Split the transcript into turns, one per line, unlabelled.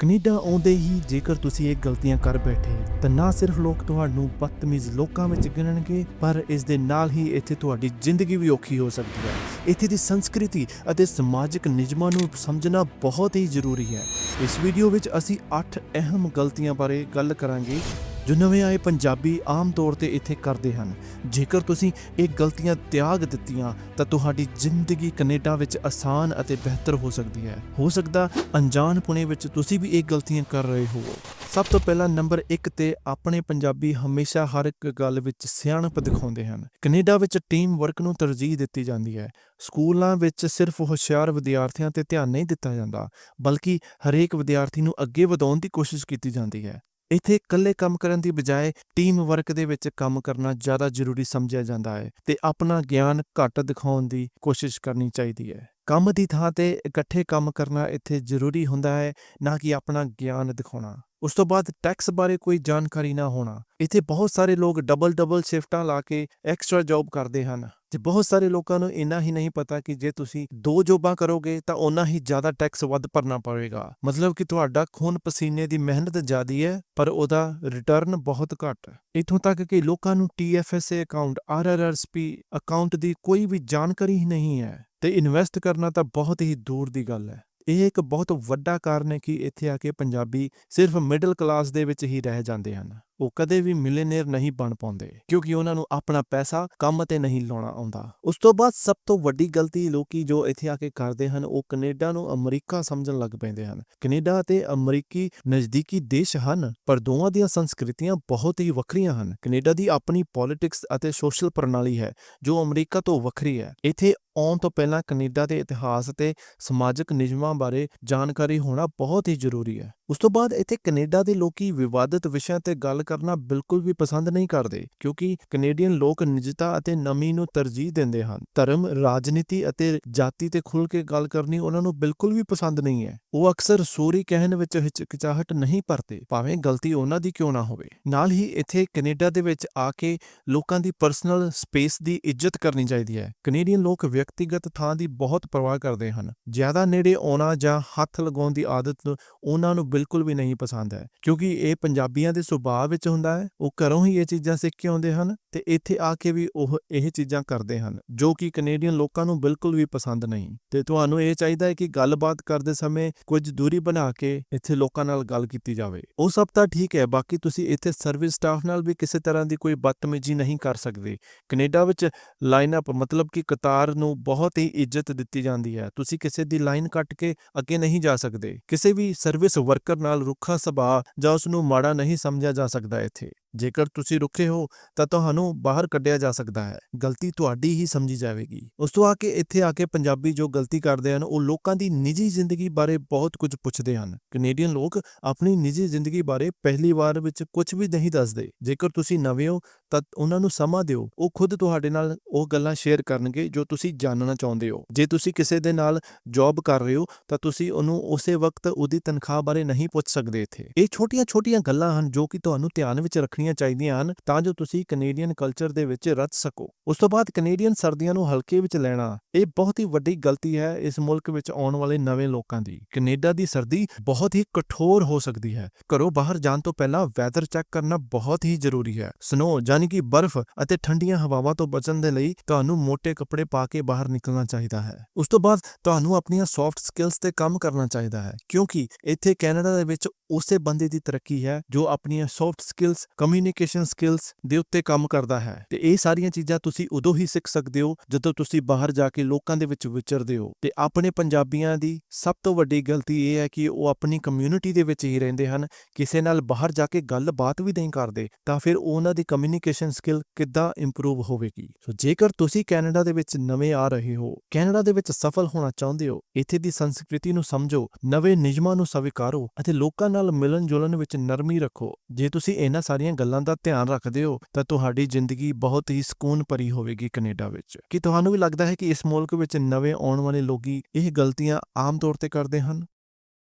Canada ਆਉਂਦੇ ਹੀ ਜੇਕਰ ਤੁਸੀਂ ਇਹ ਗਲਤੀਆਂ ਕਰ ਬੈਠੇ, ਤਾਂ ਨਾ ਸਿਰਫ ਲੋਕ ਤੁਹਾਨੂੰ ਬਦਤਮੀਜ਼ ਲੋਕਾਂ ਵਿੱਚ ਗਿਣਨਗੇ, ਪਰ ਇਸ ਦੇ ਨਾਲ ਹੀ ਇੱਥੇ ਤੁਹਾਡੀ ਜ਼ਿੰਦਗੀ ਵੀ ਔਖੀ ਹੋ ਸਕਦੀ ਹੈ। ਇੱਥੇ ਦੀ ਸੰਸਕ੍ਰਿਤੀ ਅਤੇ ਸਮਾਜਿਕ ਨਿਯਮਾਂ ਨੂੰ ਸਮਝਣਾ ਬਹੁਤ ਹੀ ਜ਼ਰੂਰੀ ਹੈ। ਇਸ ਵੀਡੀਓ ਵਿੱਚ ਅਸੀਂ 8 ਅਹਿਮ ਗਲਤੀਆਂ ਬਾਰੇ ਗੱਲ ਕਰਾਂਗੇ। ਜੋ ਨਵੇਂ ਆਏ ਪੰਜਾਬੀ ਆਮ ਤੌਰ ਤੇ ਇੱਥੇ ਕਰਦੇ ਹਨ। ਜੇਕਰ ਤੁਸੀਂ ਇਹ ਗਲਤੀਆਂ ਤਿਆਗ ਦਿੱਤੀਆਂ, ਤਾਂ ਤੁਹਾਡੀ ਜ਼ਿੰਦਗੀ ਕੈਨੇਡਾ ਵਿੱਚ ਆਸਾਨ ਅਤੇ ਬਿਹਤਰ ਹੋ ਸਕਦੀ ਹੈ। ਹੋ ਸਕਦਾ ਅਣਜਾਣ ਪੁਣੇ ਵਿੱਚ ਤੁਸੀਂ ਵੀ ਇਹ ਗਲਤੀਆਂ ਕਰ ਰਹੇ ਹੋ। ਸਭ ਤੋਂ ਪਹਿਲਾਂ ਨੰਬਰ 1 ਤੇ ਆਪਣੇ ਪੰਜਾਬੀ ਹਮੇਸ਼ਾ ਹਰ ਇੱਕ ਗੱਲ ਵਿੱਚ ਸਿਆਣਪ ਦਿਖਾਉਂਦੇ ਹਨ। ਕੈਨੇਡਾ ਵਿੱਚ ਟੀਮ ਵਰਕ ਨੂੰ ਤਰਜੀਹ ਦਿੱਤੀ ਜਾਂਦੀ ਹੈ। ਸਕੂਲਾਂ ਵਿੱਚ ਸਿਰਫ ਹੁਸ਼ਿਆਰ ਵਿਦਿਆਰਥੀਆਂ ਤੇ ਧਿਆਨ ਨਹੀਂ ਦਿੱਤਾ ਜਾਂਦਾ, ਬਲਕਿ ਹਰੇਕ ਵਿਦਿਆਰਥੀ ਨੂੰ ਅੱਗੇ ਵਧਾਉਣ ਦੀ ਕੋਸ਼ਿਸ਼ ਕੀਤੀ ਜਾਂਦੀ ਹੈ। ਇੱਥੇ ਇਕੱਲੇ ਕੰਮ ਕਰਨ ਦੀ ਬਜਾਏ ਟੀਮ ਵਰਕ ਦੇ ਵਿੱਚ ਕੰਮ ਕਰਨਾ ਜ਼ਿਆਦਾ ਜ਼ਰੂਰੀ ਸਮਝਿਆ ਜਾਂਦਾ ਹੈ ਤੇ ਆਪਣਾ ਗਿਆਨ ਘੱਟ ਦਿਖਾਉਣ ਦੀ ਕੋਸ਼ਿਸ਼ ਕਰਨੀ ਚਾਹੀਦੀ ਹੈ। ਕੰਮ ਦੀ ਥਾਂ ਤੇ ਇਕੱਠੇ ਕੰਮ ਕਰਨਾ ਇੱਥੇ ਜ਼ਰੂਰੀ ਹੁੰਦਾ ਹੈ, ਨਾ ਕਿ ਆਪਣਾ ਗਿਆਨ ਦਿਖਾਉਣਾ। ਉਸ ਤੋਂ ਬਾਅਦ ਟੈਕਸ ਬਾਰੇ ਕੋਈ ਜਾਣਕਾਰੀ ਨਾ ਹੋਣਾ। ਇੱਥੇ ਬਹੁਤ ਸਾਰੇ ਲੋਕ ਡਬਲ ਡਬਲ ਸ਼ਿਫਟਾਂ ਲਾ ਕੇ ਐਕਸਟਰਾ ਜੌਬ ਕਰਦੇ ਹਨ। ਤੇ ਬਹੁਤ ਸਾਰੇ ਲੋਕਾਂ ਨੂੰ ਇੰਨਾ ਹੀ ਨਹੀਂ ਪਤਾ ਕਿ ਜੇ ਤੁਸੀਂ ਦੋ ਜੋਬਾਂ ਕਰੋਗੇ ਤਾਂ ਉਹਨਾਂ ਹੀ ਜ਼ਿਆਦਾ ਟੈਕਸ ਵੱਧ ਭਰਨਾ ਪਵੇਗਾ। ਮਤਲਬ ਕਿ ਤੁਹਾਡਾ ਖੂਨ ਪਸੀਨੇ ਦੀ ਮਿਹਨਤ ਜ਼ਿਆਦੀ ਹੈ, ਪਰ ਉਹਦਾ ਰਿਟਰਨ ਬਹੁਤ ਘੱਟ ਇਥੋਂ ਤੱਕ ਕਿ ਲੋਕਾਂ ਨੂੰ TFSA ਅਕਾਊਂਟ RRSP ਅਕਾਊਂਟ ਦੀ ਕੋਈ ਵੀ ਜਾਣਕਾਰੀ ਹੀ ਨਹੀਂ ਹੈ ਤੇ ਇਨਵੈਸਟ ਕਰਨਾ ਤਾਂ ਬਹੁਤ ਹੀ ਦੂਰ ਦੀ ਗੱਲ ਹੈ। ਇਹ ਇੱਕ ਬਹੁਤ ਵੱਡਾ ਕਾਰਨ ਹੈ ਕਿ ਇੱਥੇ ਆ ਕੇ ਪੰਜਾਬੀ ਸਿਰਫ ਮਿਡਲ ਕਲਾਸ ਦੇ ਵਿੱਚ ਹੀ ਰਹਿ ਜਾਂਦੇ ਹਨ। ਉਹ ਕਦੇ ਵੀ ਮਿਲੀਨੀਅਰ ਨਹੀਂ ਬਣ ਪਾਉਂਦੇ, ਕਿਉਂਕਿ ਉਹਨਾਂ ਨੂੰ ਆਪਣਾ ਪੈਸਾ ਕੰਮ ਤੇ ਨਹੀਂ ਲਾਉਣਾ ਆਉਂਦਾ। ਉਸ ਤੋਂ ਬਾਅਦ ਸਭ ਤੋਂ ਵੱਡੀ ਗਲਤੀ ਲੋਕੀ ਜੋ ਇੱਥੇ ਆ ਕੇ ਕਰਦੇ ਹਨ, ਉਹ ਕੈਨੇਡਾ ਨੂੰ ਅਮਰੀਕਾ ਸਮਝਣ ਲੱਗ ਪੈਂਦੇ ਹਨ। ਕੈਨੇਡਾ ਅਤੇ ਅਮਰੀਕੀ ਨਜ਼ਦੀਕੀ ਦੇਸ਼ ਹਨ, ਪਰ ਦੋਵਾਂ ਦੀਆਂ ਸੰਸਕ੍ਰਿਤੀਆਂ ਬਹੁਤ ਹੀ ਵੱਖਰੀਆਂ ਹਨ। ਕੈਨੇਡਾ ਦੀ ਆਪਣੀ ਪੋਲਿਟਿਕਸ ਅਤੇ ਸੋਸ਼ਲ ਪ੍ਰਣਾਲੀ ਹੈ, ਜੋ ਅਮਰੀਕਾ ਤੋਂ ਵੱਖਰੀ ਹੈ। ਇੱਥੇ ਆਉਣ ਤੋਂ ਪਹਿਲਾਂ ਕੈਨੇਡਾ ਦੇ ਇਤਿਹਾਸ ਅਤੇ ਸਮਾਜਿਕ ਨਿਯਮਾਂ ਬਾਰੇ ਜਾਣਕਾਰੀ ਹੋਣਾ ਬਹੁਤ ਹੀ ਜ਼ਰੂਰੀ ਹੈ। ਉਸ ਤੋਂ ਬਾਅਦ ਇੱਥੇ ਕੈਨੇਡਾ ਦੇ ਲੋਕੀ ਵਿਵਾਦਿਤ ਵਿਸ਼ਿਆਂ ਤੇ ਗੱਲ ਕਰਨਾ ਬਿਲਕੁਲ ਵੀ ਪਸੰਦ ਨਹੀਂ ਕਰਦੇ, ਕਿਉਂਕਿ ਕੈਨੇਡੀਅਨ ਲੋਕ ਨਿਜਤਾ ਅਤੇ ਨਮੀ ਨੂੰ ਤਰਜੀਹ ਦਿੰਦੇ ਹਨ। ਧਰਮ, ਰਾਜਨੀਤੀ ਅਤੇ ਜਾਤੀ ਤੇ ਖੁੱਲ੍ਹ ਕੇ ਗੱਲ ਕਰਨੀ ਉਹਨਾਂ ਨੂੰ ਬਿਲਕੁਲ ਵੀ ਪਸੰਦ ਨਹੀਂ ਹੈ। ਉਹ ਅਕਸਰ ਸੋਰੀ ਕਹਿਣ ਵਿੱਚ ਹਿਚਕਿਚਾਹਟ ਨਹੀਂ ਭਰਦੇ ਭਾਵੇਂ ਗਲਤੀ ਉਹਨਾਂ ਦੀ ਕਿਉਂ ਨਾ ਹੋਵੇ। ਨਾਲ ਹੀ ਇੱਥੇ ਕੈਨੇਡਾ ਦੇ ਵਿੱਚ ਆ ਕੇ ਲੋਕਾਂ ਦੀ ਪਰਸਨਲ ਸਪੇਸ ਦੀ ਇੱਜ਼ਤ ਕਰਨੀ ਚਾਹੀਦੀ ਹੈ। ਕੈਨੇਡੀਅਨ ਲੋਕ ਵਿਅਕਤੀਗਤ ਥਾਂ ਦੀ ਬਹੁਤ ਪਰਵਾਹ ਕਰਦੇ ਹਨ। ਜ਼ਿਆਦਾ ਨੇੜੇ ਆਉਣਾ ਜਾਂ ਹੱਥ ਲਗਾਉਣ ਦੀ ਆਦਤ ਉਹਨਾਂ ਨੂੰ ਬਿਲਕੁਲ ਵੀ ਨਹੀਂ ਪਸੰਦ ਹੈ, ਕਿਉਂਕਿ ਇਹ ਪੰਜਾਬੀਆਂ ਦੇ ਸੁਭਾਅ ਵਿੱਚ ਹੁੰਦਾ ਹੈ? ਉਹ ਘਰੋਂ ਹੀ ਇਹ ਚੀਜ਼ਾਂ ਸਿੱਖ ਕੇ ਆਉਂਦੇ ਹਨ? ਤੇ ਇੱਥੇ ਆ ਕੇ ਵੀ ਉਹ ਇਹ ਚੀਜ਼ਾਂ ਕਰਦੇ ਹਨ, ਜੋ ਕਿ ਕੈਨੇਡੀਅਨ ਲੋਕਾਂ ਨੂੰ ਬਿਲਕੁਲ ਵੀ ਪਸੰਦ ਨਹੀਂ। ਤੇ ਤੁਹਾਨੂੰ ਇਹ ਚਾਹੀਦਾ ਹੈ ਕਿ ਗੱਲਬਾਤ ਕਰਦੇ ਸਮੇਂ ਕੁਝ ਦੂਰੀ ਬਣਾ ਕੇ ਇੱਥੇ ਲੋਕਾਂ ਨਾਲ ਗੱਲ ਕੀਤੀ ਜਾਵੇ। ਉਹ ਸਭ ਤਾਂ ਠੀਕ ਹੈ, ਬਾਕੀ ਤੁਸੀਂ ਇੱਥੇ ਸਰਵਿਸ ਸਟਾਫ ਨਾਲ ਵੀ ਕਿਸੇ ਤਰ੍ਹਾਂ ਦੀ ਕੋਈ ਬਦਤਮੀਜ਼ੀ ਨਹੀਂ ਕਰ ਸਕਦੇ। ਕੈਨੇਡਾ ਵਿੱਚ ਲਾਈਨ ਅਪ ਮਤਲਬ ਕਿ ਕਤਾਰ ਨੂੰ ਬਹੁਤ ਹੀ ਇੱਜ਼ਤ ਦਿੱਤੀ ਜਾਂਦੀ ਹੈ। ਤੁਸੀਂ ਕਿਸੇ ਦੀ ਲਾਈਨ ਕੱਟ ਕੇ ਅੱਗੇ ਨਹੀਂ ਜਾ ਸਕਦੇ। ਕਿਸੇ ਵੀ ਸਰਵਿਸ ਵਰਕਰ ਨਾਲ ਰੁੱਖਾ ਸੁਭਾਅ ਜਾਂ ਉਸ ਨੂੰ ਮਾੜਾ ਨਹੀਂ ਸਮਝਿਆ ਜਾ ਸਕਦਾ ਇੱਥੇ। ਜੇਕਰ ਤੁਸੀਂ ਰੁੱਖੇ ਹੋ, ਤਾਂ ਤੁਹਾਨੂੰ ਬਾਹਰ ਕੱਢਿਆ ਜਾ ਸਕਦਾ ਹੈ। ਗਲਤੀ ਤੁਹਾਡੀ ਹੀ ਸਮਝੀ ਜਾਵੇਗੀ। ਉਸ ਤੋਂ ਆ ਕੇ ਇੱਥੇ ਆ ਕੇ ਪੰਜਾਬੀ ਜੋ ਗਲਤੀ ਕਰਦੇ ਹਨ, ਉਹ ਲੋਕਾਂ ਦੀ ਨਿੱਜੀ ਜ਼ਿੰਦਗੀ ਬਾਰੇ ਬਹੁਤ ਕੁਝ ਪੁੱਛਦੇ ਹਨ। ਕੈਨੇਡੀਅਨ ਲੋਕ ਆਪਣੀ ਨਿੱਜੀ ਜ਼ਿੰਦਗੀ ਬਾਰੇ ਪਹਿਲੀ ਵਾਰ ਵਿੱਚ ਕੁਝ ਵੀ ਨਹੀਂ ਦੱਸਦੇ। ਜੇਕਰ ਤੁਸੀਂ ਨਵੇਂ ਹੋ ਤਾਂ ਉਹਨਾਂ ਨੂੰ ਸਮਾਂ ਦਿਓ। ਉਹ ਖੁਦ ਤੁਹਾਡੇ ਨਾਲ ਉਹ ਗੱਲਾਂ ਸ਼ੇਅਰ ਕਰਨਗੇ ਜੋ ਤੁਸੀਂ ਜਾਣਨਾ ਚਾਹੁੰਦੇ ਹੋ। ਜੇ ਤੁਸੀਂ ਕਿਸੇ ਦੇ ਨਾਲ ਜੌਬ ਕਰ ਰਹੇ ਹੋ, ਤਾਂ ਤੁਸੀਂ ਉਹਨੂੰ ਉਸੇ ਵਕਤ ਉਹਦੀ ਤਨਖਾਹ ਬਾਰੇ ਨਹੀਂ ਪੁੱਛ ਸਕਦੇ ਇੱਥੇ। ਇਹ ਛੋਟੀਆਂ-ਛੋਟੀਆਂ ਗੱਲਾਂ ਹਨ ਜੋ ਕਿ ਤੁਹਾਨੂੰ ਧਿਆਨ ਵਿੱਚ ਰੱਖਣੀਆਂ ਚਾਹੀਦੀਆਂ ਹਨ ਤਾਂ ਜੋ ਤੁਸੀਂ ਕੈਨੇਡੀਅਨ ਕਲਚਰ ਦੇ ਵਿੱਚ ਰਚ ਸਕੋ। ਉਸ ਤੋਂ ਬਾਅਦ ਕੈਨੇਡੀਅਨ ਸਰਦੀਆਂ ਨੂੰ ਹਲਕੇ ਵਿੱਚ ਲੈਣਾ। ਇਹ ਬਹੁਤ ਹੀ ਵੱਡੀ ਗਲਤੀ ਹੈ ਇਸ ਮੁਲਕ ਵਿੱਚ ਆਉਣ ਵਾਲੇ ਨਵੇਂ ਲੋਕਾਂ ਦੀ। ਕੈਨੇਡਾ ਦੀ ਸਰਦੀ ਬਹੁਤ ਹੀ ਕਠੋਰ ਹੋ ਸਕਦੀ ਹੈ। ਘਰੋਂ ਬਾਹਰ ਜਾਣ ਤੋਂ ਪਹਿਲਾਂ ਵੈਦਰ ਚੈੱਕ ਕਰਨਾ ਬਹੁਤ ਹੀ ਜ਼ਰੂਰੀ ਹੈ। ਸਨੋ ਜਾਂ ਯਾਨੀ ਕਿ ਬਰਫ਼ ਅਤੇ ਠੰਡੀਆਂ ਹਵਾਵਾਂ ਤੋਂ ਬਚਣ ਦੇ ਲਈ ਤੁਹਾਨੂੰ ਮੋٹے ਕੱਪੜੇ ਪਾ ਕੇ ਬਾਹਰ ਨਿਕਲਣਾ ਚਾਹੀਦਾ ਹੈ। ਉਸ ਤੋਂ ਬਾਅਦ ਤੁਹਾਨੂੰ ਆਪਣੀਆਂ ਸੌਫਟ ਸਕਿੱਲਸ ਤੇ ਕੰਮ ਕਰਨਾ ਚਾਹੀਦਾ ਹੈ ਕਿਉਂਕਿ ਇੱਥੇ ਕੈਨੇਡਾ ਦੇ ਵਿੱਚ ਉਸੇ ਬੰਦੇ ਦੀ ਤਰੱਕੀ ਹੈ, ਜੋ ਆਪਣੀਆਂ ਸੌਫਟ ਸਕਿੱਲਸ ਕਮਿਊਨੀਕੇਸ਼ਨ ਸਕਿੱਲਸ ਦੇ ਉੱਤੇ ਕੰਮ ਕਰਦਾ ਹੈ। ਤੇ ਇਹ ਸਾਰੀਆਂ ਚੀਜ਼ਾਂ ਤੁਸੀਂ ਉਦੋਂ ਹੀ ਸਿੱਖ ਸਕਦੇ ਹੋ, ਜਦੋਂ ਤੁਸੀਂ ਬਾਹਰ ਜਾ ਕੇ ਲੋਕਾਂ ਦੇ ਵਿੱਚ ਵਿਚਰਦੇ ਹੋ। ਤੇ ਆਪਣੇ ਪੰਜਾਬੀਆਂ ਦੀ ਸਭ ਤੋਂ ਵੱਡੀ ਗਲਤੀ ਇਹ ਹੈ ਕਿ ਉਹ ਆਪਣੀ ਕਮਿਊਨਿਟੀ ਦੇ ਵਿੱਚ ਹੀ ਰਹਿੰਦੇ ਹਨ। ਕਿਸੇ ਨਾਲ ਬਾਹਰ ਜਾ ਕੇ ਗੱਲਬਾਤ ਵੀ ਨਹੀਂ ਕਰਦੇ, ਤਾਂ ਫਿਰ ਉਹਨਾਂ ਦੀ ਕਮਿਊਨੀਕੇਸ਼ਨ ਸਕਿੱਲ ਕਿੱਦਾਂ ਇੰਪਰੂਵ ਹੋਵੇਗੀ? ਸੋ ਜੇਕਰ ਤੁਸੀਂ ਕੈਨੇਡਾ ਦੇ ਵਿੱਚ ਨਵੇਂ ਆ ਰਹੇ ਹੋ, ਕੈਨੇਡਾ ਦੇ ਵਿੱਚ ਸਫਲ ਹੋਣਾ ਚਾਹੁੰਦੇ ਹੋ, ਇੱਥੇ ਦੀ ਸੰਸਕ੍ਰਿਤੀ ਨੂੰ ਸਮਝੋ, ਨਵੇਂ ਨਿਯਮਾਂ ਨੂੰ ਸਵੀਕਾਰੋ ਅਤੇ ਲੋਕਾਂ ਨਾਲ ਮਿਲਣ ਜੁਲਣ ਵਿੱਚ ਨਰਮੀ ਰੱਖੋ। ਜੇ ਤੁਸੀਂ ਇਹਨਾਂ ਸਾਰੀਆਂ ਗੱਲਾਂ ਦਾ ਧਿਆਨ ਰੱਖਦੇ ਹੋ, ਤਾਂ ਤੁਹਾਡੀ ਜ਼ਿੰਦਗੀ ਬਹੁਤ ਹੀ ਸਕੂਨ ਭਰੀ ਹੋਵੇਗੀ ਕੈਨੇਡਾ ਵਿੱਚ। ਕੀ ਤੁਹਾਨੂੰ ਵੀ ਲੱਗਦਾ ਹੈ ਕਿ ਇਸ ਮੁਲਕ ਵਿੱਚ ਨਵੇਂ ਆਉਣ ਵਾਲੇ ਲੋਕੀ ਇਹ ਗਲਤੀਆਂ ਆਮ ਤੌਰ ਤੇ ਕਰਦੇ ਹਨ?